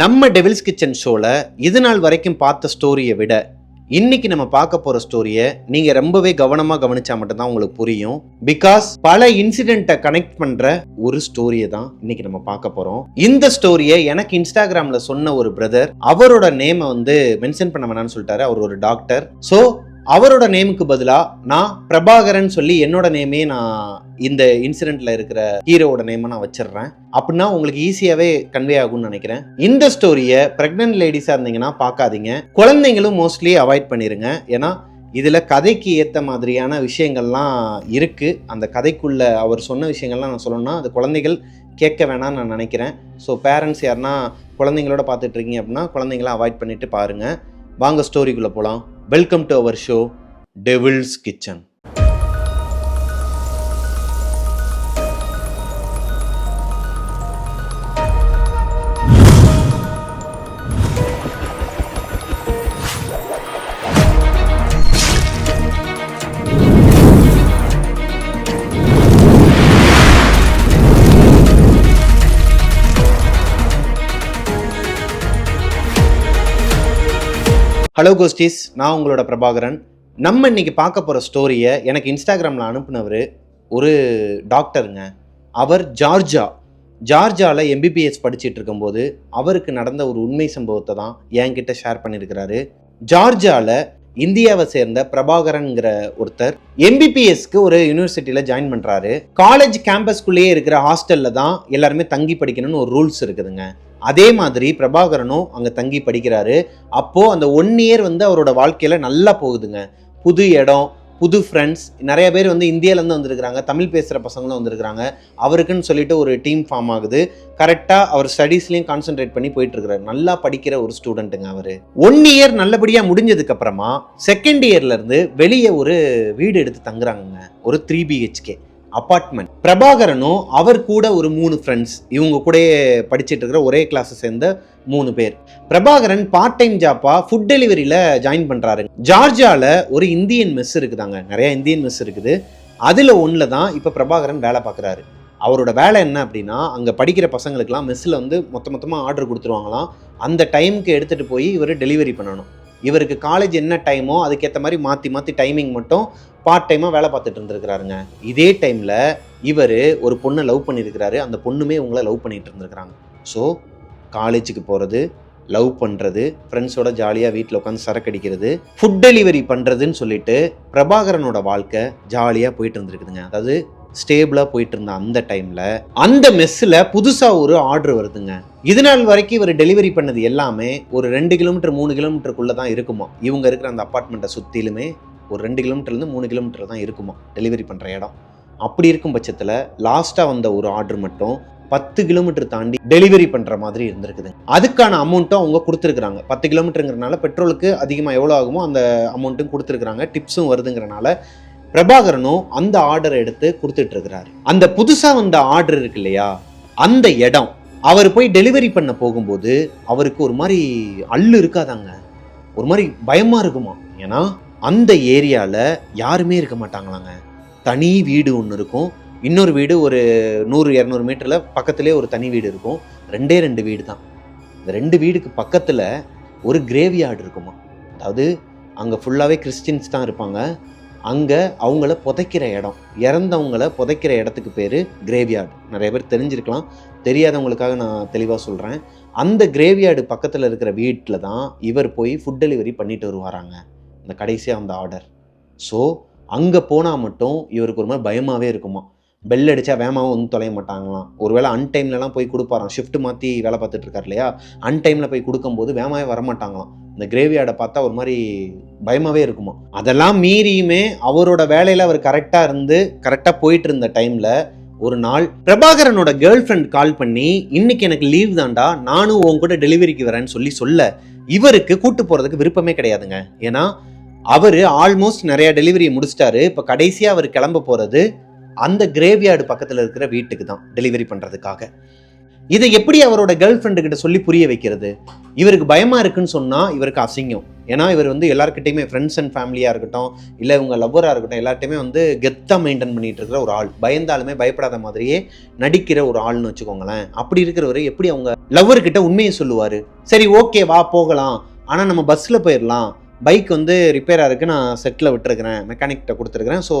நம்ம devil's kitchen ஷோவில் இது நாள் வரைக்கும் பார்த்த ஸ்டோரியை விட இன்னைக்கு நம்ம பார்க்க போற ஸ்டோரியை நீங்க ரொம்பவே கவனமா கவனிச்சா மட்டும்தான் உங்களுக்கு புரியும். பிகாஸ் பல இன்சிடென்ட்டை கனெக்ட் பண்ற ஒரு ஸ்டோரியை தான் இன்னைக்கு நம்ம பார்க்க போறோம். இந்த ஸ்டோரியை எனக்கு இன்ஸ்டாகிராம்ல சொன்ன ஒரு பிரதர் அவரோட நேமை வந்து மென்ஷன் பண்ண வேணாம்னு சொல்லிட்டாரு. அவர் ஒரு டாக்டர் ஸோ அவரோட நேமுக்கு பதிலாக நான் பிரபாகரன் சொல்லி என்னோட நேமே நான் இந்த இன்சிடென்ட்ல இருக்கிற ஹீரோவோட நேமை நான் வச்சிடுறேன். அப்படின்னா உங்களுக்கு ஈஸியாகவே கன்வே ஆகும்னு நினைக்கிறேன். இந்த ஸ்டோரியை ப்ரெக்னென்ட் லேடிஸாக இருந்தீங்கன்னா பார்க்காதீங்க. குழந்தைங்களும் மோஸ்ட்லி அவாய்ட் பண்ணிடுங்க ஏன்னா இதில் கதைக்கு ஏற்ற மாதிரியான விஷயங்கள்லாம் இருக்குது அந்த கதைக்குள்ள அவர் சொன்ன விஷயங்கள்லாம் நான் சொல்லணும்னா அது குழந்தைகள் கேட்க வேணாம்னு நான் நினைக்கிறேன். ஸோ பேரண்ட்ஸ் யாருன்னா குழந்தைங்களோட பார்த்துட்ருக்கீங்க அப்படின்னா குழந்தைங்களாம் அவாய்ட் பண்ணிட்டு பாருங்கள் வாங்க ஸ்டோரிக்குள்ளே போகலாம் welcome to our show devil's kitchen hello ghosties நான் உங்களோட பிரபாகரன். நம்ம இன்னைக்கு பார்க்க போகிற ஸ்டோரியை எனக்கு இன்ஸ்டாகிராமில் அனுப்புனவர் ஒரு டாக்டருங்க அவர் ஜார்ஜா. ஜார்ஜாவில் எம்பிபிஎஸ் படிச்சுட்டு இருக்கும்போது அவருக்கு நடந்த ஒரு உண்மை சம்பவத்தை தான் என்கிட்ட ஷேர் பண்ணியிருக்கிறாரு ஜார்ஜாவில் இந்தியாவை சேர்ந்த பிரபாகரன்ங்கிற ஒருத்தர் எம்பிபிஎஸ்க்கு ஒரு யூனிவர்சிட்டியில் ஜாயின் பண்ணுறாரு காலேஜ் கேம்பஸ்குள்ளேயே இருக்கிற ஹாஸ்டலில் தான் எல்லாருமே தங்கி படிக்கணும்னு ஒரு ரூல்ஸ் இருக்குதுங்க. அதே மாதிரி பிரபாகரனும் அங்கே தங்கி படிக்கிறாரு. அப்போது அந்த ஒன் இயர் வந்து அவரோட வாழ்க்கையில் நல்லா போகுதுங்க. புது இடம் புது ஃப்ரெண்ட்ஸ் நிறைய பேர் வந்து இந்தியாவிலேருந்து வந்திருக்கிறாங்க தமிழ் பேசுகிற பசங்களும் வந்திருக்கிறாங்க. அவருக்குன்னு சொல்லிட்டு ஒரு டீம் ஃபார்ம் ஆகுது. கரெக்டாக அவர் ஸ்டடீஸ்லேயும் கான்சென்ட்ரேட் பண்ணி போயிட்டுருக்கிறார். நல்லா படிக்கிற ஒரு ஸ்டூடெண்ட்டுங்க அவர். ஒன் இயர் நல்லபடியாக முடிஞ்சதுக்கப்புறமா செகண்ட் இயர்லேருந்து வெளியே ஒரு வீடு எடுத்து தங்குறாங்கங்க. ஒரு த்ரீ பிஹெச்கே அப்பார்ட்மெண்ட் பிரபாகரனும் அவர் கூட ஒரு மூணு ஃப்ரெண்ட்ஸ் இவங்க கூடயே படிச்சுட்டு இருக்கிற ஒரே கிளாஸை சேர்ந்த மூணு பேர். பிரபாகரன் பார்ட் டைம் ஜாப்பா ஃபுட் டெலிவரியில் ஜாயின் பண்ணுறாரு ஜார்ஜாவில் ஒரு இந்தியன் மெஸ் இருக்குதாங்க. நிறைய இந்தியன் மெஸ் இருக்குது. அதில் ஒன்றில் தான் இப்போ பிரபாகரன் வேலை பார்க்குறாரு. அவரோட வேலை என்ன அப்படின்னா அங்கே படிக்கிற பசங்களுக்குலாம் மெஸ்ஸில் வந்து மொத்த மொத்தமாக ஆர்டர் கொடுத்துருவாங்களாம். அந்த டைமுக்கு எடுத்துகிட்டு போய் இவர் டெலிவரி பண்ணணும். இவருக்கு காலேஜ் என்ன டைமோ அதுக்கேற்ற மாதிரி மாற்றி மாற்றி டைமிங் மட்டும் பார்ட் டைமாக வேலை பார்த்துட்டு இருந்திருக்கிறாருங்க. இதே டைமில் இவர் ஒரு பொண்ணை லவ் பண்ணியிருக்கிறாரு. அந்த பொண்ணுமே உங்களை லவ் பண்ணிகிட்டு இருந்திருக்கிறாங்க. ஸோ காலேஜுக்கு போகிறது லவ் பண்ணுறது ஃப்ரெண்ட்ஸோட ஜாலியாக வீட்டில் உட்காந்து சரக்கு அடிக்கிறது ஃபுட் டெலிவரி பண்ணுறதுன்னு சொல்லிட்டு பிரபாகரனோட வாழ்க்கை ஜாலியாக போயிட்டு இருந்திருக்குதுங்க. அதாவது ஸ்டேபிளாக போயிட்டு இருந்த அந்த டைமில் அந்த மெஸ்ஸில் புதுசாக ஒரு ஆர்டர் வருதுங்க. இது நாள் வரைக்கும் இவர் டெலிவரி பண்ணது எல்லாமே ஒரு ரெண்டு கிலோமீட்டர் மூணு கிலோமீட்டருக்குள்ளே தான் இருக்குமா. இவங்க இருக்கிற அந்த அப்பார்ட்மெண்ட்டை சுற்றிலுமே ஒரு ரெண்டு கிலோமீட்டர்லேருந்து மூணு கிலோமீட்டர் தான் இருக்குமா டெலிவரி பண்ணுற இடம். அப்படி இருக்கும் பட்சத்தில் லாஸ்ட்டாக வந்த ஒரு ஆர்டர் மட்டும் பத்து கிலோமீட்டர் தாண்டி டெலிவரி பண்ணுற மாதிரி இருந்திருக்குது அதுக்கான அமௌண்ட்டும் அவங்க கொடுத்துருக்குறாங்க. பத்து கிலோமீட்டருங்கிறனால பெட்ரோலுக்கு அதிகமாக எவ்வளோ ஆகுமோ அந்த அமௌண்ட்டும் கொடுத்துருக்குறாங்க. டிப்ஸும் வருதுங்கிறனால பிரபாகரனும் அந்த ஆர்டரை எடுத்து கொடுத்துட்டு இருக்கிறாரு அந்த புதுசாக வந்த ஆர்டர் இருக்கு இல்லையா? அந்த இடம். அவர் போய் டெலிவரி பண்ண போகும்போது அவருக்கு ஒரு மாதிரி அள்ளு இருக்காதாங்க. ஒரு மாதிரி பயமா இருக்குமா? ஏன்னா அந்த ஏரியாவில் யாருமே இருக்க மாட்டாங்களாங்க. தனி வீடு ஒன்று இருக்கும். இன்னொரு வீடு ஒரு நூறு இரநூறு மீட்டரில் பக்கத்துலேயே ஒரு தனி வீடு இருக்கும். ரெண்டே ரெண்டு வீடு தான் இந்த ரெண்டு வீடுக்கு பக்கத்தில் ஒரு கிரேவியார்டு இருக்குமா? அதாவது அங்கே ஃபுல்லாகவே கிறிஸ்டின்ஸ் தான் இருப்பாங்க. அங்கே அவங்கள புதைக்கிற இடம். இறந்தவங்கள புதைக்கிற இடத்துக்கு பேர் கிரேவியார்டு நிறைய பேர் தெரிஞ்சிருக்கலாம். தெரியாதவங்களுக்காக நான் தெளிவாக சொல்கிறேன் அந்த கிரேவியார்டு பக்கத்தில் இருக்கிற வீட்டில் தான் இவர் போய் ஃபுட் டெலிவரி பண்ணிட்டு வருவாராங்க. இந்த கடைசியாக அந்த ஆர்டர் ஸோ அங்கே போனால் மட்டும் இவருக்கு ஒரு மாதிரி பயமாகவே இருக்குமா. பெல் அடித்தா வேமாவும் வந்து தொலைய மாட்டாங்களாம். ஒருவேளை அன்டைம்லலாம் போய் கொடுப்பாராம். ஷிஃப்ட் மாற்றி வேலை பார்த்துட்டு இருக்காரு இல்லையா? அன்டைமில் போய் கொடுக்கும்போது வேமாவே வரமாட்டாங்களாம். இந்த கிரேவியார்டை பார்த்தா ஒரு மாதிரி பயமாகவே இருக்குமா? அதெல்லாம் மீறியுமே அவரோட வேலையில் அவர் கரெக்டாக இருந்து கரெக்டாக போயிட்டு இருந்த டைமில் ஒரு நாள் பிரபாகரனோட கேர்ள் ஃப்ரெண்ட் கால் பண்ணி இன்னைக்கு எனக்கு லீவ் தான்டா நானும் உன் கூட டெலிவரிக்கு வரேன்னு சொல்லி சொல்ல இவருக்கு கூட்டு போகிறதுக்கு விருப்பமே கிடையாதுங்க. ஏன்னா அவர் ஆல்மோஸ்ட் நிறைய டெலிவரி முடிச்சிட்டாரு. இப்போ கடைசியாக அவர் கிளம்ப போகிறது அந்த கிரேவியார்டு பக்கத்தில் இருக்கிற வீட்டுக்கு தான் டெலிவரி பண்ணுறதுக்காக இதை எப்படி அவரோட கேர்ள் ஃப்ரெண்டு கிட்ட சொல்லி புரிய வைக்கிறது? இவருக்கு பயமா இருக்குன்னு சொன்னா இவருக்கு அசிங்கம். ஏன்னா இவர் வந்து எல்லாருக்கிட்டையுமே ஃப்ரெண்ட்ஸ் அண்ட் ஃபேமிலியா இருக்கட்டும் இல்ல இவங்க லவ்வரா இருக்கட்டும் எல்லார்ட்டையுமே வந்து கெத்தா மெயின்டைன் பண்ணிட்டு இருக்கிற ஒரு ஆள். பயந்தாலுமே பயப்படாத மாதிரியே நடிக்கிற ஒரு ஆள்னு வச்சுக்கோங்களேன். அப்படி இருக்கிறவர் எப்படி அவங்க லவ்வர் கிட்ட உண்மையை சொல்லுவாரு? சரி ஓகே வா போகலாம். ஆனா நம்ம பஸ்ல போயிடலாம் பைக் வந்து ரிப்பேராக இருக்குது நான் செட்டில் விட்டுருக்கிறேன். மெக்கானிக்கிட்ட கொடுத்துருக்குறேன். ஸோ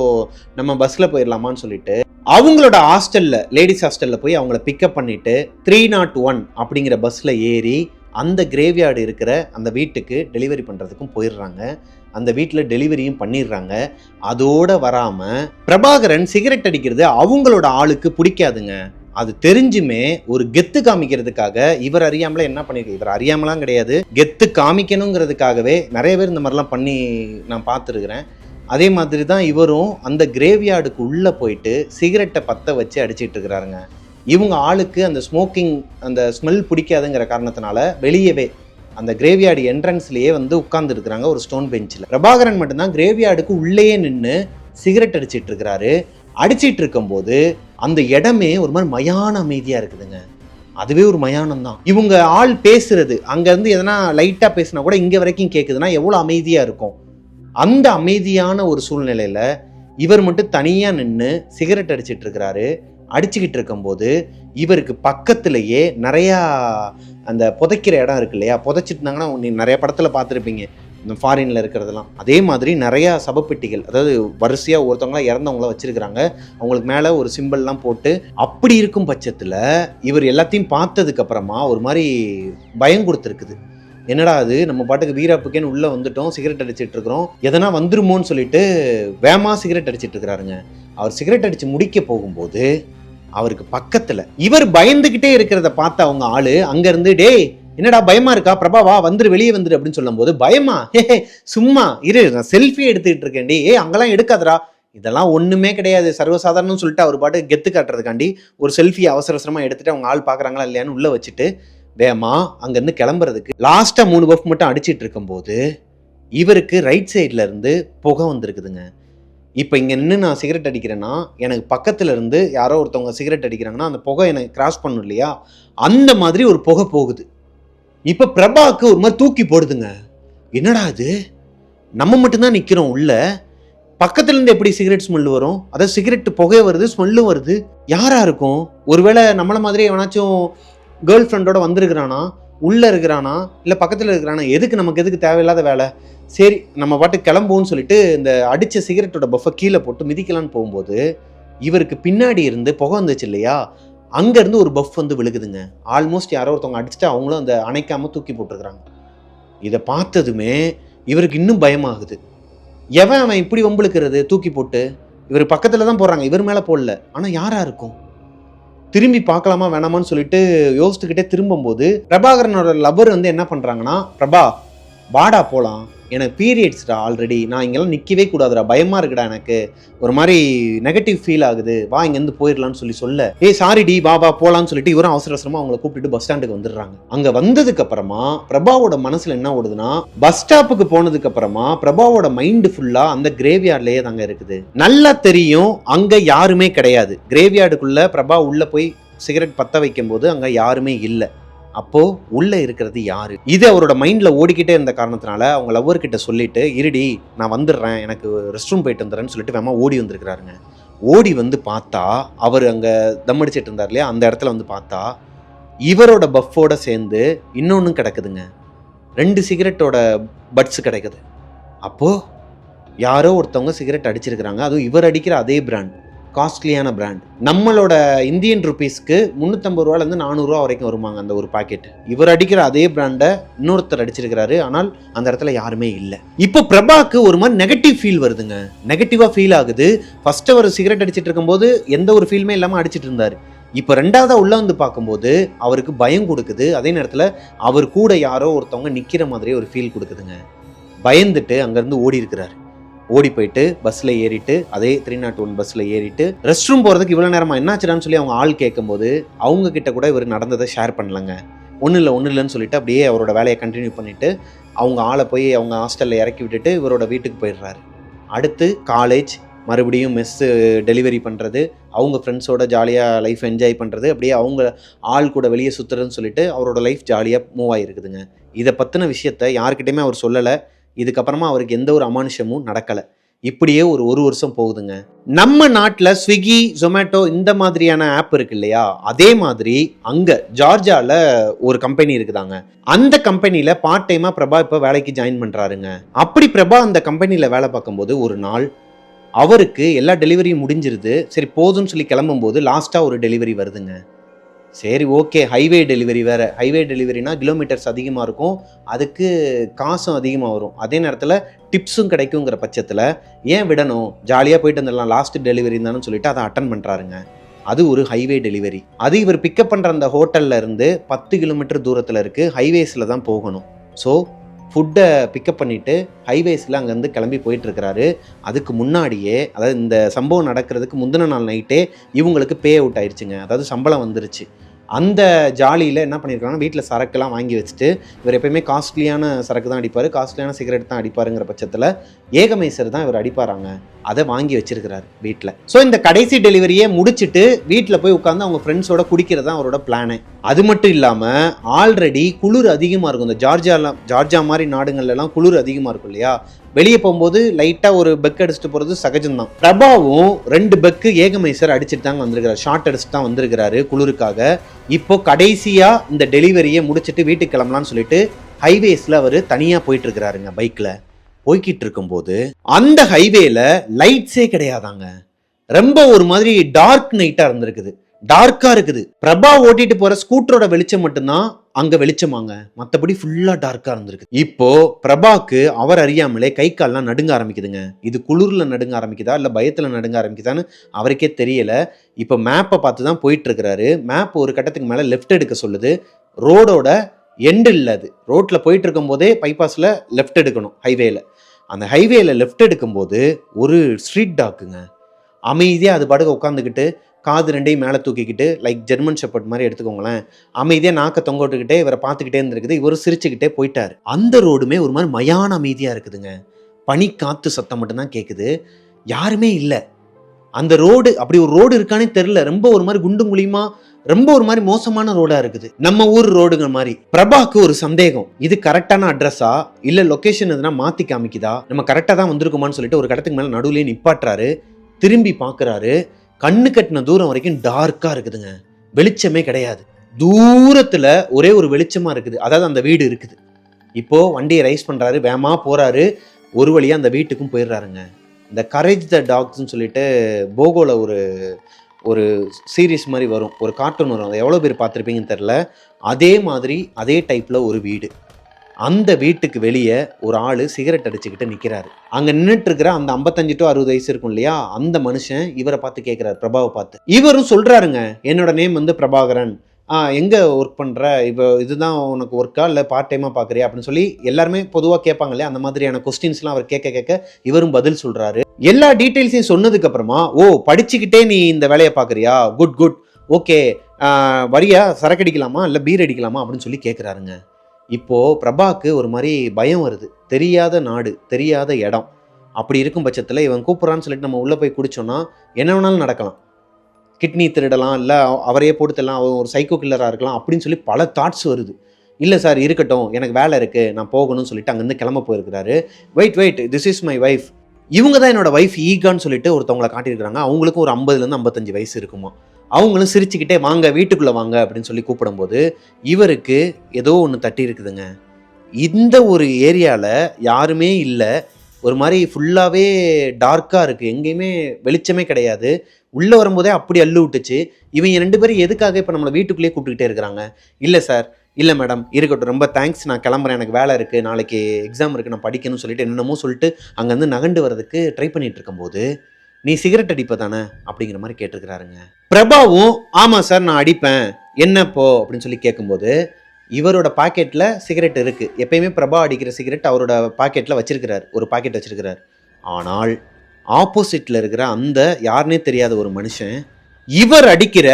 நம்ம பஸ்ஸில் போயிடலாமான்னு சொல்லிட்டு அவங்களோட ஹாஸ்டலில் லேடிஸ் ஹாஸ்டலில் போய் அவங்கள பிக்கப் பண்ணிட்டு த்ரீ நாட் ஒன் அப்படிங்கிற பஸ்ஸில் ஏறி அந்த கிரேவ்யார்டு இருக்கிற அந்த வீட்டுக்கு டெலிவரி பண்ணுறதுக்கும் போயிடுறாங்க. அந்த வீட்டில் டெலிவரியும் பண்ணிடுறாங்க. அதோட வராமல் பிரபாகரன் சிகரெட் அடிக்கிறது அவங்களோட ஆளுக்கு பிடிக்காதுங்க. அது தெரிஞ்சுமே ஒரு கெத்து காமிக்கிறதுக்காக இவர் அறியாமல என்ன பண்ணிருக்கு இவர் அறியாமலாம் கிடையாது. கெத்து காமிக்கணுங்கிறதுக்காகவே நிறைய பேர் இந்த மாதிரிலாம் பண்ணி நான் பார்த்துருக்குறேன். அதே மாதிரி தான் இவரும் அந்த கிரேவ்யார்டுக்கு உள்ளே போயிட்டு சிகரெட்டை பற்ற வச்சு அடிச்சிட்டு இருக்கிறாருங்க. இவங்க ஆளுக்கு அந்த ஸ்மோக்கிங் அந்த ஸ்மெல் பிடிக்காதுங்கிற காரணத்தினால வெளியவே அந்த கிரேவியார்டு என்ட்ரன்ஸ்லேயே வந்து உட்கார்ந்துருக்குறாங்க ஒரு ஸ்டோன் பெஞ்சில் பிரபாகரன் மட்டும்தான் கிரேவியார்டுக்கு உள்ளேயே நின்று சிகரெட் அடிச்சிட்டு இருக்கிறாரு. அடிச்சிட்டு இருக்கும்போது அந்த இடமே ஒரு மாதிரி மயான அமைதியாக இருக்குதுங்க. அதுவே ஒரு மயானம் தான் இவங்க ஆள் பேசுறது அங்கேருந்து எதனா லைட்டாக பேசினா கூட இங்கே வரைக்கும் கேட்குதுன்னா எவ்வளோ அமைதியாக இருக்கும். அந்த அமைதியான ஒரு சூழ்நிலையில் இவர் மட்டும் தனியாக நின்று சிகரெட் அடிச்சிட்டு இருக்கிறாரு. அடிச்சுக்கிட்டு இருக்கும்போது இவருக்கு பக்கத்திலேயே நிறையா அந்த புதைக்கிற இடம் இருக்கு இல்லையா? புதைச்சிட்டுனாங்கன்னா இருந்தாங்கன்னா நீ நிறைய படத்தில் பார்த்துருப்பீங்க. இந்த ஃபாரினில் இருக்கிறதெல்லாம். அதே மாதிரி நிறையா சபப்பெட்டிகள் அதாவது வரிசையாக ஒருத்தவங்களா இறந்தவங்கள வச்சுருக்கிறாங்க. அவங்களுக்கு மேலே ஒரு சிம்பிள்லாம் போட்டு அப்படி இருக்கும் பட்சத்தில் இவர் எல்லாத்தையும் பார்த்ததுக்கு அப்புறமா ஒரு மாதிரி பயம் கொடுத்துருக்குது. என்னடா அது? நம்ம பாட்டுக்கு வீராப்புக்கேன்னு உள்ள வந்துட்டோம் சிகரெட் அடிச்சிட்டு இருக்கிறோம். எதனா வந்துருமோன்னு சொல்லிட்டு வேமா சிகரெட் அடிச்சிட்டு இருக்கிறாருங்க. அவர் சிகரெட் அடிச்சு முடிக்க போகும்போது அவருக்கு பக்கத்துல இவர் பயந்துகிட்டே இருக்கிறத பார்த்த அவங்க ஆளு அங்க இருந்து டேய் என்னடா பயமா இருக்கா? பிரபாவா வந்துரு வெளியே வந்துரு அப்படின்னு சொல்லும்போது பயமா? ஹே சும்மா இரு நான் செல்ஃபி எடுத்துக்கிட்டு இருக்கேன்டி ஏ அங்கெல்லாம் எடுக்காதரா இதெல்லாம் ஒண்ணுமே கிடையாது. சர்வசாதாரணம்னு சொல்லிட்டு அவர் பாட்டு கெத்து காட்டுறதுக்காண்டி ஒரு செல்ஃபி அவசர அவசரமா எடுத்துட்டு அவங்க ஆள் பாக்குறாங்களா இல்லையான்னு உள்ள வச்சுட்டு வேமா அங்கேருந்து கிளம்புறதுக்கு லாஸ்ட்டாக மூணு பஃப் மட்டும் அடிச்சிட்டு இருக்கும்போது இவருக்கு ரைட் சைடில் இருந்து புகை வந்திருக்குதுங்க. இப்போ இங்கே நின்று நான் சிகரெட் அடிக்கிறேன்னா எனக்கு பக்கத்தில் இருந்து யாரோ ஒருத்தவங்க சிகரெட் அடிக்கிறாங்கன்னா அந்த புகை எனக்கு கிராஸ் பண்ணும் இல்லையா? அந்த மாதிரி ஒரு புகை போகுது. இப்போ பிரபாவுக்கு ஒரு மாதிரி தூக்கி போடுதுங்க. என்னடா இது? நம்ம மட்டும்தான் நிற்கிறோம் உள்ள. பக்கத்துலேருந்து எப்படி சிகரெட் ஸ்மெல் வரும்? அதாவது சிகரெட் புகை வருது ஸ்மெல்லும் வருது. யாராக இருக்கும்? ஒருவேளை நம்மளை மாதிரி எவனாச்சும் கேர்ள் ஃப்ரெண்டோட வந்திருக்கிறானா? உள்ளே இருக்கிறானா? இல்லை பக்கத்தில் இருக்கிறானா? எதுக்கு நமக்கு எதுக்கு தேவையில்லாத வேலை? சரி நம்ம பாட்டு கிளம்புவோம்னு சொல்லிட்டு இந்த அடித்த சிகரெட்டோட பஃபை கீழே போட்டு மிதிக்கலான்னு போகும்போது இவருக்கு பின்னாடி இருந்து புகை வந்துச்சு இல்லையா? அங்கேருந்து ஒரு பஃப் வந்து விழுகுதுங்க. ஆல்மோஸ்ட் யாரோ ஒருத்தவங்க அடிச்சுட்டு அவங்களும் அந்த அணைக்காமல் தூக்கி போட்டிருக்கிறாங்க. இதை பார்த்ததுமே இவருக்கு இன்னும் பயமாகுது. எவன் அவன் இப்படி வம்புழுக்கிறது? தூக்கி போட்டு. இவர் பக்கத்தில் தான் போடுறாங்க இவர் மேலே போடல. ஆனால் யாராக இருக்கும்? திரும்பி பார்க்கலாமா வேணாமான்னு சொல்லிட்டு யோசிச்சுக்கிட்டே திரும்பும்போது பிரபாகரனோட லவர் வந்து என்ன பண்ணுறாங்கன்னா பிரபா வாடா போகலாம் எனக்கு பீரியட்ஸ்டா ஆல்ரெடி நான் இங்கெல்லாம் நிற்கவே கூடாதுடா. பயமாக இருக்குடா எனக்கு. ஒரு மாதிரி நெகட்டிவ் ஃபீல் ஆகுது. வா இங்கேருந்து போயிடலான்னு சொல்லி சொல்ல. ஏ சாரி டி. வா வா போகலான்னு சொல்லிட்டு இவரும் அவசர அவசரமாக அவங்கள கூப்பிட்டு பஸ் ஸ்டாண்டுக்கு வந்துடுறாங்க. அங்கே வந்ததுக்கு அப்புறமா பிரபாவோட மனசில் என்ன ஓடுதுன்னா பஸ் ஸ்டாப்புக்கு போனதுக்கு அப்புறமா பிரபாவோட மைண்டு ஃபுல்லாக அந்த கிரேவியார்ட்லேயே தாங்க இருக்குது. நல்லா தெரியும் அங்கே யாருமே கிடையாது. கிரேவியார்டுக்குள்ளே பிரபா உள்ளே போய் சிகரெட் பற்ற வைக்கும்போது அங்கே யாருமே இல்லை. அப்போ உள்ள இருக்கிறது யாரு? இது அவரோட மைண்ட்ல ஓடிக்கிட்டே இருந்த காரணத்தினால அவங்க லவ்வர் கிட்ட சொல்லிட்டு இருடி நான் வந்துடுறேன் எனக்கு ரெஸ்ட் ரூம் போயிட்டு வந்துடுறேன்னு சொல்லிட்டு வேமா ஓடி வந்திருக்கிறாருங்க. ஓடி வந்து பார்த்தா அவர் அங்கே தம் அடிச்சிட்டு இருந்தார் இல்லையா? அந்த இடத்துல வந்து பார்த்தா இவரோட பஃபோட சேர்ந்து இன்னொன்றும் கிடக்குதுங்க. ரெண்டு சிகரெட்டோட பட்ஸ் கிடைக்குது. அப்போது யாரோ ஒருத்தவங்க சிகரெட் அடிச்சிருக்கிறாங்க. அதுவும் இவர் அடிக்கிற அதே பிராண்ட் காஸ்ட்லியான பிராண்ட் நம்மளோட இந்தியன் ருபீஸ்க்கு முந்நூற்றம்பது ரூபாலேருந்து நானூறுரூவா வரைக்கும் வருமாங்க அந்த ஒரு பாக்கெட் இவர் அடிக்கிற அதே பிராண்டை இன்னொருத்தர் அடிச்சிருக்கிறாரு. ஆனால் அந்த இடத்துல யாருமே இல்லை. இப்போ பிரபாக்கு ஒரு மாதிரி நெகட்டிவ் ஃபீல் வருதுங்க. நெகட்டிவாக ஃபீல் ஆகுது. ஃபர்ஸ்ட் அவர் சிகரெட் அடிச்சிட்டு இருக்கும்போது எந்த ஒரு ஃபீலுமே இல்லாமல் அடிச்சிட்டு இருந்தார். இப்போ ரெண்டாவதாக உள்ளே வந்து பார்க்கும்போது அவருக்கு பயம் கொடுக்குது. அதே நேரத்தில் அவர் கூட யாரோ ஒருத்தவங்க நிற்கிற மாதிரியே ஒரு ஃபீல் கொடுக்குதுங்க. பயந்துட்டு அங்கேருந்து ஓடி இருக்கிறாரு ஓடி போயிட்டு பஸ்ஸில் ஏறிட்டு அதே த்ரீ நாட் ஒன் பஸ்ஸில் ஏறிட்டு ரெஸ்ட் ரூம் போகிறதுக்கு இவ்வளோ நேரமா என்னாச்சுடான்னு சொல்லி அவங்க ஆள் கேட்கும்போது அவங்க கிட்ட கூட இவர் நடந்ததை ஷேர் பண்ணலங்க. ஒன்றும் இல்லை ஒன்றும் இல்லைன்னு சொல்லிட்டு அப்படியே அவரோட வேலையை கண்டினியூ பண்ணிவிட்டு அவங்க ஆளை போய் அவங்க ஹாஸ்டலில் இறக்கி விட்டுட்டு இவரோட வீட்டுக்கு போயிடுறாரு. அடுத்து காலேஜ் மறுபடியும் மெஸ்ஸு டெலிவரி பண்ணுறது அவங்க ஃப்ரெண்ட்ஸோட ஜாலியாக லைஃப் என்ஜாய் பண்ணுறது அப்படியே அவங்க ஆள் கூட வெளியே சுற்றுறதுன்னு சொல்லிட்டு அவரோட லைஃப் ஜாலியாக மூவ் ஆகிருக்குதுங்க இதை பற்றின விஷயத்த யாருக்கிட்டையுமே அவர் சொல்லலை. இதுக்கப்புறமா அவருக்கு எந்த ஒரு அமானுஷமும் நடக்கலை. இப்படியே ஒரு ஒரு வருஷம் போகுதுங்க. நம்ம நாட்டில் ஸ்விக்கி ஜொமேட்டோ இந்த மாதிரியான ஆப் இருக்கு இல்லையா? அதே மாதிரி அங்கே ஜார்ஜியாவில் ஒரு கம்பெனி இருக்குதாங்க. அந்த கம்பெனியில் பார்ட் டைமாக பிரபா இப்போ வேலைக்கு ஜாயின் பண்ணுறாருங்க அப்படி பிரபா அந்த கம்பெனியில் வேலை பார்க்கும்போது ஒரு நாள் அவருக்கு எல்லா டெலிவரியும் முடிஞ்சிருது. சரி போதும்னு சொல்லி கிளம்பும்போது லாஸ்ட்டாக ஒரு டெலிவரி வருதுங்க. சரி ஓகே. ஹைவே டெலிவரி வேறு. ஹைவே டெலிவரினா கிலோமீட்டர்ஸ் அதிகமாக இருக்கும். அதுக்கு காசும் அதிகமாக வரும். அதே நேரத்தில் டிப்ஸும் கிடைக்குங்கிற பட்சத்தில் ஏன் விடணும்? ஜாலியாக போயிட்டு வந்துடலாம். லாஸ்ட் டெலிவரி தானு சொல்லிட்டு அதை அட்டன் பண்ணுறாருங்க அது ஒரு ஹைவே டெலிவரி. அது இவர் பிக்கப் பண்ணுற அந்த ஹோட்டலில் இருந்து பத்து கிலோமீட்டர் தூரத்தில் இருக்குது ஹைவேஸில் தான் போகணும். ஸோ ஃபுட்டை பிக்கப் பண்ணிவிட்டு ஹைவேஸில் அங்கேருந்து கிளம்பி போயிட்டுருக்கிறாரு. அதுக்கு முன்னாடியே அதாவது இந்த சம்பவம் நடக்கிறதுக்கு முந்தின நாள் நைட்டே இவங்களுக்கு பே அவுட் ஆயிடுச்சுங்க அதாவது சம்பளம் வந்துருச்சு. அந்த ஜாலியில் என்ன பண்ணியிருக்காங்கன்னா வீட்டில் சரக்குலாம் வாங்கி வச்சுட்டு இவர் எப்பயுமே காஸ்ட்லியான சரக்கு தான் அடிப்பார். காஸ்ட்லியான சிகரெட் தான் அடிப்பாருங்கிற பட்சத்தில் ஏகமேசர் தான் இவர் அடிப்பாராங்க. அதை வாங்கி வச்சிருக்கிறாரு வீட்டில் ஸோ இந்த கடைசி டெலிவரியே முடிச்சுட்டு வீட்டில் போய் உட்காந்து அவங்க ஃப்ரெண்ட்ஸோட குடிக்கிறது தான் அவரோட பிளானு அது மட்டும் இல்லாமல் ஆல்ரெடி குளிர் அதிகமாக இருக்கும். இந்த ஜார்ஜாலாம் ஜார்ஜா மாதிரி நாடுகள்லாம் குளிர் அதிகமாக இருக்கும் இல்லையா? வெளியே போகும்போது லைட்டாக ஒரு பெக் அடிச்சுட்டு போகிறது சகஜம்தான் பிரபாவும் ரெண்டு பெக்கு ஏகமைசர் அடிச்சுட்டு தாங்க வந்திருக்கிறார். ஷார்ட் அடிச்சுட்டு தான் வந்திருக்கிறாரு குளிருக்காக. இப்போ கடைசியாக இந்த டெலிவரியை முடிச்சுட்டு வீட்டுக்கு கிளம்பலான்னு சொல்லிட்டு ஹைவேஸில் அவர் தனியாக போயிட்டு இருக்கிறாருங்க பைக்கில் போய்கிட்டு இருக்கும்போது அந்த ஹைவேல லைட்ஸே கிடையாதாங்க. ரொம்ப ஒரு மாதிரி டார்க் நைட்டாக இருந்திருக்குது. டார்க்கா இருக்குது. பிரபா ஓட்டிட்டு போற ஸ்கூட்டரோட வெளிச்சம் மட்டும்தான் அங்க வெளிச்சமாங்க. மத்தபடி ஃபுல்லா டார்க்கா இருந்திருக்கு. இப்போ பிரபாக்கு அவர் அறியாமலே கை கால்லாம் நடுங்க ஆரம்பிக்குதுங்க. இது குளிர்ல நடுங்க ஆரம்பிக்குதா? இல்ல பயத்துல நடுங்க ஆரம்பிக்குதான்னு அவருக்கே தெரியல. இப்போ மேப்பை பார்த்து தான் போயிட்டு இருக்கிறாரு மேப் ஒரு கட்டத்துக்கு மேல லெஃப்ட் எடுக்க சொல்லுது. ரோடோட எண்டு இல்லை அது. ரோட்டில் போயிட்டு இருக்கும்போதே பைபாஸில் லெஃப்ட் எடுக்கணும் ஹைவேல அந்த ஹைவேல லெஃப்ட் எடுக்கும்போது ஒரு ஸ்ட்ரீட் டாக்குங்க அமைதியாக அது பாட்டுக்கு உட்காந்துக்கிட்டு காது ரெண்டையும் மேலே தூக்கிக்கிட்டு லைக் ஜெர்மன் ஷெப்பர்ட் மாதிரி எடுத்துக்கோங்களேன் அமைதியாக நாக்க தொங்கோட்டுக்கிட்டே இவரை பார்த்துக்கிட்டே இருந்திருக்குது. இவர் சிரிச்சுக்கிட்டே போயிட்டார். அந்த ரோடுமே ஒரு மாதிரி மயான அமைதியாக இருக்குதுங்க. பனி காற்று சத்தம் மட்டும்தான் கேட்குது யாருமே இல்லை. அந்த ரோடு அப்படி ஒரு ரோடு இருக்கானே தெரில ரொம்ப ஒரு மாதிரி குண்டு குழியுமா ரொம்ப ஒரு மாதிரி மோசமான ரோடா இருக்குது. நம்ம ஊர் ரோடுங்க மாதிரி. பிரபாக்கு ஒரு சந்தேகம். இது கரெக்டான அட்ரஸா இல்ல லொகேஷன் எதுனா மாத்தி காமிக்குதா? நம்ம கரெக்டா தான் வந்திருக்குமான்னு சொல்லிட்டு ஒரு கடத்துக்கு மேல நடுவுலயே நிப்பாட்டுறாரு. திரும்பி பார்க்குறாரு கண்ணு கட்டின தூரம் வரைக்கும் டார்க்கா இருக்குதுங்க. வெளிச்சமே கிடையாது. தூரத்துல ஒரே ஒரு வெளிச்சமா இருக்குது. அதாவது அந்த வீடு இருக்குது. இப்போ வண்டியை ரைஸ் பண்றாரு. வேகமா போறாரு. ஒரு வழியா அந்த வீட்டுக்கும் போயிடுறாருங்க. இந்த கரேஜ் த டாக்ஸ்ன்னு சொல்லிட்டு போகோவில் ஒரு ஒரு சீரீஸ் மாதிரி வரும். ஒரு கார்ட்டூன் வரும். அதை எவ்வளோ பேர் பார்த்துருப்பீங்கன்னு தெரில அதே மாதிரி அதே டைப்பில் ஒரு வீடு. அந்த வீட்டுக்கு வெளியே ஒரு ஆள் சிகரெட் அடிச்சுக்கிட்டு நிற்கிறாரு அங்கே நின்றுட்டு அந்த ஐம்பத்தஞ்சு டு அறுபது வயசு இருக்கும் இல்லையா? அந்த மனுஷன் இவரை பார்த்து கேட்குறாரு பிரபாவை பார்த்து. இவரும் சொல்கிறாருங்க என்னோட நேம் வந்து பிரபாகரன். ஆ எங்கே ஒர்க் பண்ணுற இப்போ இதுதான் உனக்கு ஒர்க்கா இல்லை பார்ட் டைமாக பார்க்குறியா அப்படின்னு சொல்லி எல்லாருமே பொதுவாக கேட்பாங்க இல்லையா? அந்த மாதிரியான கொஸ்டின்ஸ்லாம் அவர் கேட்க கேட்க இவரும் பதில் சொல்கிறாரு எல்லா டீட்டெயில்ஸையும் சொன்னதுக்கப்புறமா ஓ படிச்சுக்கிட்டே நீ இந்த வேலையை பார்க்குறியா குட் குட் ஓகே வரியா? சரக்கு அடிக்கலாமா? இல்லை பீர் அடிக்கலாமா? அப்படின்னு சொல்லி கேட்குறாருங்க இப்போது பிரபாக்கு ஒரு மாதிரி பயம் வருது. தெரியாத நாடு தெரியாத இடம். அப்படி இருக்கும் பட்சத்தில் இவன் கூப்பிட்றான்னு சொல்லிட்டு நம்ம உள்ளே போய் குடித்தோன்னா என்ன வேணாலும் நடக்கலாம். கிட்னி திருடலாம் இல்லை அவரையே போட்டுத்தரலாம் அவர் ஒரு சைக்கோ கில்லராக இருக்கலாம் அப்படின்னு சொல்லி பல தாட்ஸ் வருது. இல்லை சார் இருக்கட்டும் எனக்கு வேலை இருக்குது நான் போகணும்னு சொல்லிட்டு அங்கேருந்து கிளம்ப போயிருக்கிறாரு. Wait wait this is my wife இவங்க தான் என்னோட வைஃப் ஈகான்னு சொல்லிட்டு ஒருத்தவங்களை காட்டியிருக்கிறாங்க. அவங்களுக்கும் ஒரு ஐம்பதுலேருந்து ஐம்பத்தஞ்சு வயசு இருக்குமா. அவங்களும் சிரிச்சுக்கிட்டே வாங்க வீட்டுக்குள்ளே வாங்க அப்படின்னு சொல்லி கூப்பிடும்போது இவருக்கு ஏதோ ஒன்று தட்டி இருக்குதுங்க இந்த ஒரு ஏரியாவில் யாருமே இல்லை ஒரு மாதிரி ஃபுல்லாகவே டார்க்காக இருக்குது எங்கேயுமே வெளிச்சமே கிடையாது. உள்ளே வரும்போதே அப்படி அள்ளு விட்டுச்சு. இவங்க ரெண்டு பேரும் எதுக்காக இப்போ நம்மளை வீட்டுக்குள்ளேயே கூப்பிட்டுக்கிட்டே இருக்கிறாங்க? இல்லை சார் இல்லை மேடம் இருக்கட்டும். ரொம்ப தேங்க்ஸ் நான் கிளம்புறேன். எனக்கு வேலை இருக்குது நாளைக்கு எக்ஸாம் இருக்குது நான் படிக்கணும்னு சொல்லிட்டு என்னென்னமோ சொல்லிட்டு அங்கேருந்து நகண்டு வரதுக்கு ட்ரை பண்ணிட்டு இருக்கும்போது நீ சிகரெட் அடிப்ப தானே? அப்படிங்கிற மாதிரி கேட்டிருக்கிறாருங்க. பிரபாவும் ஆமாம் சார் நான் அடிப்பேன். என்னப்போ அப்படின்னு சொல்லி கேட்கும்போது இவரோட பாக்கெட்டில் சிகரெட் இருக்குது எப்பயுமே பிரபா அடிக்கிற சிகரெட் அவரோட பாக்கெட்டில் வச்சிருக்கிறார். ஒரு பாக்கெட் வச்சிருக்கிறார். ஆனால் ஆப்போசிட்டில் இருக்கிற அந்த யாருனே தெரியாத ஒரு மனுஷன் இவர் அடிக்கிற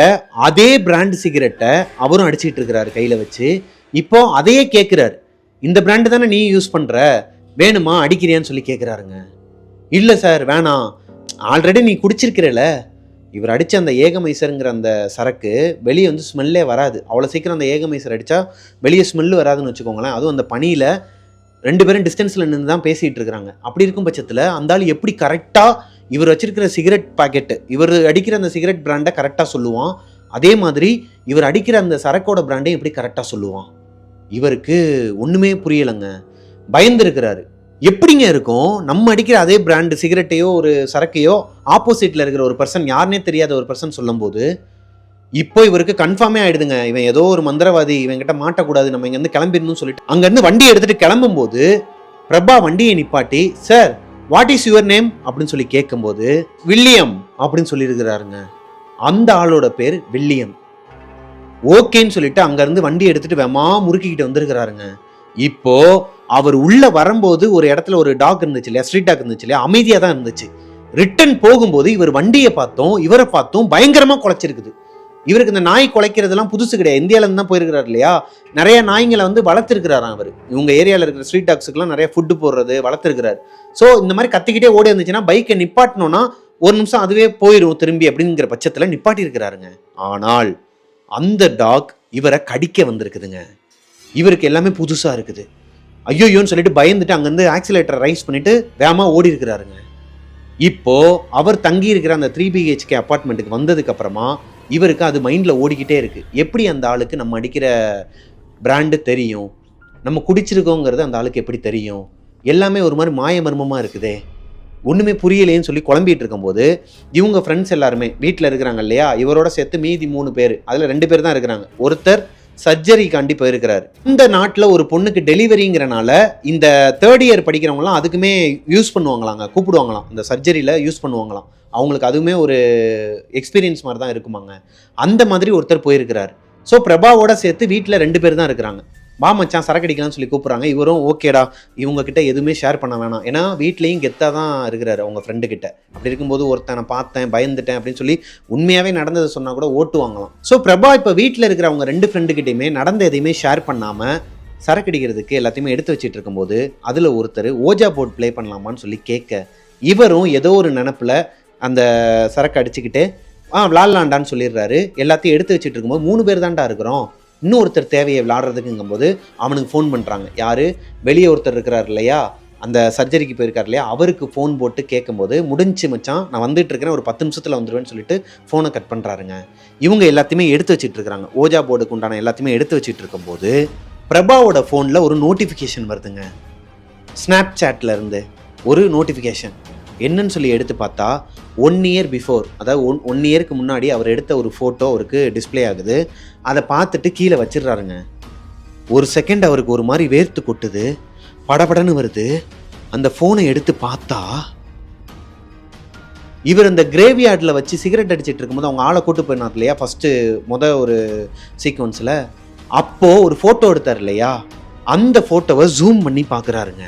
அதே பிராண்ட் சிகரெட்டை அவரும் அடிச்சிட்டு இருக்கிறாரு கையில் வச்சு. இப்போ அதையே கேட்குறாரு இந்த பிராண்டு தானே நீ யூஸ் பண்ணுற வேணுமா? அடிக்கிறியான்னு சொல்லி கேட்குறாருங்க இல்லை சார் வேணாம். ஆல்ரெடி நீ குடிச்சிருக்கிறல. இவர் அடித்த அந்த ஏகமைசருங்கிற அந்த சரக்கு வெளியே வந்து ஸ்மெல்லே வராது. அவ்வளோ சீக்கிரம் அந்த ஏகமைசர் அடித்தா வெளியே ஸ்மெல்லு வராதுன்னு வச்சுக்கோங்களேன். அதுவும் அந்த பனியில் ரெண்டு பேரும் டிஸ்டன்ஸில் நின்று தான் பேசிகிட்டு இருக்கிறாங்க. அப்படி இருக்கும் பட்சத்தில் அந்த ஆள் எப்படி கரெக்டாக இவர் வச்சிருக்கிற சிகரெட் பாக்கெட்டு இவர் அடிக்கிற அந்த சிகரெட் பிராண்டை கரெக்டாக சொல்லுவான். அதே மாதிரி இவர் அடிக்கிற அந்த சரக்கோட பிராண்டையும் எப்படி கரெக்டாக சொல்லுவான்? இவருக்கு ஒன்றுமே புரியலைங்க. பயந்துருக்கிறாரு எப்படிங்க இருக்கும்? நம்ம அடிக்கிற அதே பிராண்டு சிகரெட்டையோ ஒரு சரக்கையோ ஆப்போசிட்டில் இருக்கிற ஒரு பர்சன் யாருனே தெரியாத ஒரு பர்சன் சொல்லும்போது இப்போ இவருக்கு கன்ஃபார்மே ஆயிடுதுங்க. இவன் ஏதோ ஒரு மந்திரவாதி இவங்கிட்ட மாட்டக்கூடாது நம்ம இங்கேருந்து கிளம்பிடணும்னு சொல்லிட்டு. அங்கேருந்து வண்டி எடுத்துகிட்டு கிளம்பும்போது பிரபா வண்டியை நிப்பாட்டி sir what is your name அப்படின்னு சொல்லி கேட்கும்போது வில்லியம் அப்படின்னு சொல்லியிருக்கிறாருங்க. அந்த ஆளோட பேர் வில்லியம். ஓகேன்னு சொல்லிட்டு அங்கேருந்து வண்டி எடுத்துகிட்டு வேமா முறுக்கிக்கிட்டு வந்திருக்கிறாருங்க. இப்போது அவர் உள்ளே வரும்போது ஒரு இடத்துல ஒரு டாக் இருந்துச்சு இல்லையா? ஸ்ட்ரீட் டாக் இருந்துச்சு இல்லையா? அமைதியாக தான் இருந்துச்சு. ரிட்டன் போகும்போது இவர் வண்டியை பார்த்தோம் இவரை பார்த்தோம் பயங்கரமாக குலைச்சிருக்குது. இவருக்கு இந்த நாய் குலைக்கிறதுலாம் புதுசு கிடையாது. இந்தியாவிலேருந்து தான் போயிருக்கிறார் இல்லையா? நிறைய நாய்ங்களை வந்து வளர்த்துருக்கிறாராம் அவர். இவங்க ஏரியாவில் இருக்கிற ஸ்ட்ரீட் டாக்ஸுக்குலாம் நிறைய ஃபுட்டு போடுறது வளர்த்துருக்கிறார். ஸோ இந்த மாதிரி கத்திக்கிட்டே ஓடி இருந்துச்சுன்னா பைக்கை நிப்பாட்டினோன்னா ஒரு நிமிஷம் அதுவே போயிடும் திரும்பி அப்படிங்கிற பட்சத்தில் நிப்பாட்டியிருக்கிறாருங்க. ஆனால் அந்த டாக் இவரை கடிக்க வந்திருக்குதுங்க. இவருக்கு எல்லாமே புதுசாக இருக்குது. ஐயோயோன்னு சொல்லிட்டு பயந்துட்டு அங்கேருந்து ஆக்சிலேட்டரை ரைஸ் பண்ணிட்டு வேகமாக ஓடி இருக்கிறாருங்க. இப்போ அவர் தங்கி இருக்கிற அந்த த்ரீ பிஹெச்கே அப்பார்ட்மெண்ட்டுக்கு வந்ததுக்கு அப்புறமா இவருக்கு அது மைண்டில் ஓடிக்கிட்டே இருக்கு. எப்படி அந்த ஆளுக்கு நம்ம அடிக்கிற பிராண்டு தெரியும்? நம்ம குடிச்சிருக்கோங்கிறது அந்த ஆளுக்கு எப்படி தெரியும்? எல்லாமே ஒரு மாதிரி மாயமர்மமாக இருக்குதே. ஒன்றுமே புரியலையேன்னு சொல்லி குழம்பிகிட்டு இருக்கும்போது இவங்க ஃப்ரெண்ட்ஸ் எல்லாருமே வீட்டில் இருக்கிறாங்க இல்லையா? இவரோட சேர்த்து மீதி மூணு பேர். அதில் ரெண்டு பேர் தான் இருக்கிறாங்க. ஒருத்தர் சர்ஜரிக்காண்டி போயிருக்கிறாரு. இந்த நாட்டில் ஒரு பொண்ணுக்கு டெலிவரிங்கிறனால இந்த தேர்ட் இயர் படிக்கிறவங்களாம் அதுக்குமே யூஸ் பண்ணுவாங்களாங்க கூப்பிடுவாங்களாம். இந்த சர்ஜரியில் யூஸ் பண்ணுவாங்களாம். அவங்களுக்கு அதுவுமே ஒரு எக்ஸ்பீரியன்ஸ் மாதிரி தான் இருக்குமாங்க. அந்த மாதிரி ஒருத்தர் போயிருக்கிறார். ஸோ பிரபாவோட சேர்த்து வீட்டில் ரெண்டு பேர் தான் இருக்கிறாங்க. வா மச்சான் சரக்கு அடிக்கலாம்னு சொல்லி கூப்பிட்றாங்க. இவரும் ஓகேடா. இவங்க கிட்ட எதுவுமே ஷேர் பண்ண வேணாம். ஏன்னா வீட்லேயும் கெத்தாக தான் இருக்கிறாரு அவங்க ஃப்ரெண்டு கிட்ட. அப்படி இருக்கும்போது ஒருத்தனை பார்த்தேன் பயந்துட்டேன் அப்படின்னு சொல்லி உண்மையாகவே நடந்ததை சொன்னால் கூட ஓட்டுவாங்களாம் ஸோ பிரபா இப்போ வீட்டில் இருக்கிற அவங்க ரெண்டு ஃப்ரெண்டுக்கிட்டேயுமே நடந்த எதையுமே ஷேர் பண்ணாமல் சரக்கு அடிக்கிறதுக்கு எல்லாத்தையுமே எடுத்து வச்சுட்டு இருக்கும்போது அதில் ஒருத்தர் ஓஜா போர்ட் ப்ளே பண்ணலாமான்னு சொல்லி கேட்க இவரும் ஏதோ ஒரு நினப்பில் அந்த சரக்கு அடிச்சுக்கிட்டு ஆ விளாட்லாண்டான்னு சொல்லிடுறாரு. எல்லாத்தையும் எடுத்து வச்சுட்டு இருக்கும்போது மூணு பேர் தான்டா இருக்கிறோம். இன்னொருத்தர் தேவையை விளாடுறதுக்குங்கும்போது அவனுக்கு ஃபோன் பண்ணுறாங்க யார்? வெளியே ஒருத்தர் இருக்கிறார் இல்லையா? அந்த சர்ஜரிக்கு போயிருக்கார் இல்லையா? அவருக்கு ஃபோன் போட்டு கேட்கும்போது முடிஞ்சு மச்சான் நான் வந்துட்டு இருக்கிறேன் ஒரு பத்து நிமிஷத்தில் வந்துடுவேன்னு சொல்லிட்டு ஃபோனை கட் பண்ணுறாருங்க இவங்க எல்லாத்தையுமே எடுத்து வச்சிட்டு இருக்கிறாங்க. ஓஜா போர்டுக்கு உண்டான எல்லாத்தையுமே எடுத்து வச்சுட்டு இருக்கும்போது பிரபாவோட ஃபோனில் ஒரு நோட்டிஃபிகேஷன் வருதுங்க. ஸ்னாப் இருந்து ஒரு நோட்டிஃபிகேஷன் என்னன்னு சொல்லி எடுத்து பார்த்தா ஒன் இயர் பிஃபோர் அதாவது ஒன் ஒன் இயருக்கு முன்னாடி அவர் எடுத்த ஒரு ஃபோட்டோ அவருக்கு டிஸ்ப்ளே ஆகுது. அதை பார்த்துட்டு கீழே வச்சிடுறாருங்க. ஒரு செகண்ட் அவருக்கு ஒரு மாதிரி வேர்த்து கொட்டுது. படபடன்னு வருது. அந்த ஃபோனை எடுத்து பார்த்தா இவர் அந்த கிரேவியார்டில் வச்சு சிகரெட் அடிச்சிட்டு இருக்கும்போது அவங்க ஆளை கூட்டு போயிருந்தார் இல்லையா? ஃபஸ்ட்டு முத ஒரு சீக்வன்ஸில் அப்போது ஒரு ஃபோட்டோ எடுத்தார் இல்லையா? அந்த ஃபோட்டோவை ஜூம் பண்ணி பார்க்குறாருங்க.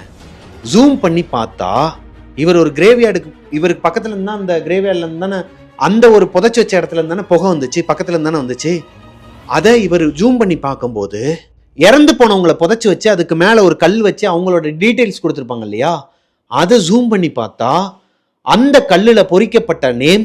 ஜூம் பண்ணி பார்த்தா இவர் ஒரு கிரேவியார்டுக்கு இவருக்கு பக்கத்துல இருந்தா அந்த கிரேவியார்ட்ல இருந்து தானே அந்த ஒரு புதைச்சி வச்ச இடத்துல இருந்தானே புகை வந்துச்சு பக்கத்துல இருந்து தானே வந்துச்சு. அதை இவர் ஜூம் பண்ணி பார்க்கும்போது இறந்து போனவங்களை புதைச்சி வச்சு அதுக்கு மேலே ஒரு கல் வச்சு அவங்களோட டீட்டெயில்ஸ் கொடுத்துருப்பாங்க இல்லையா? அதை ஜூம் பண்ணி பார்த்தா அந்த கல்லில் பொறிக்கப்பட்ட நேம்